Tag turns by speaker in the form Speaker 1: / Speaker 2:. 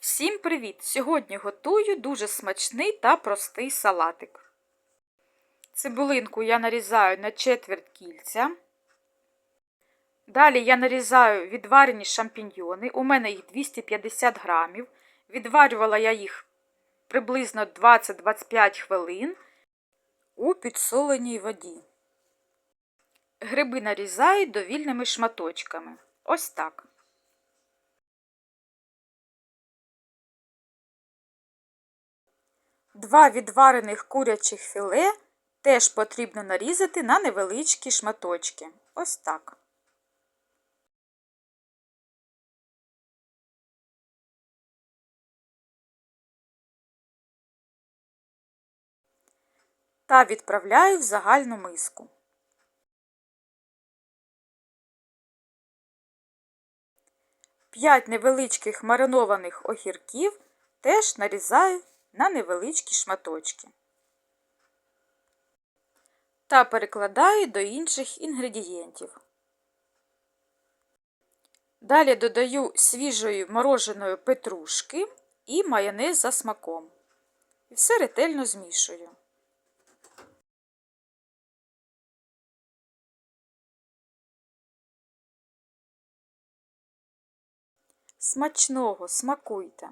Speaker 1: Всім привіт! Сьогодні готую дуже смачний та простий салатик. Цибулинку я нарізаю на четверть кільця. Далі я нарізаю відварені шампіньйони. У мене їх 250 грамів. Відварювала я їх приблизно 20-25 хвилин у підсоленій воді. Гриби нарізаю довільними шматочками. Ось так. Два відварених курячих філе теж потрібно нарізати на невеличкі шматочки. Ось так. Та відправляю в загальну миску. П'ять невеличких маринованих огірків теж нарізаю на невеличкі шматочки та перекладаю до інших інгредієнтів. Далі додаю свіжої мороженої петрушки і майонез за смаком. І все ретельно змішую. Смачного смакуйте!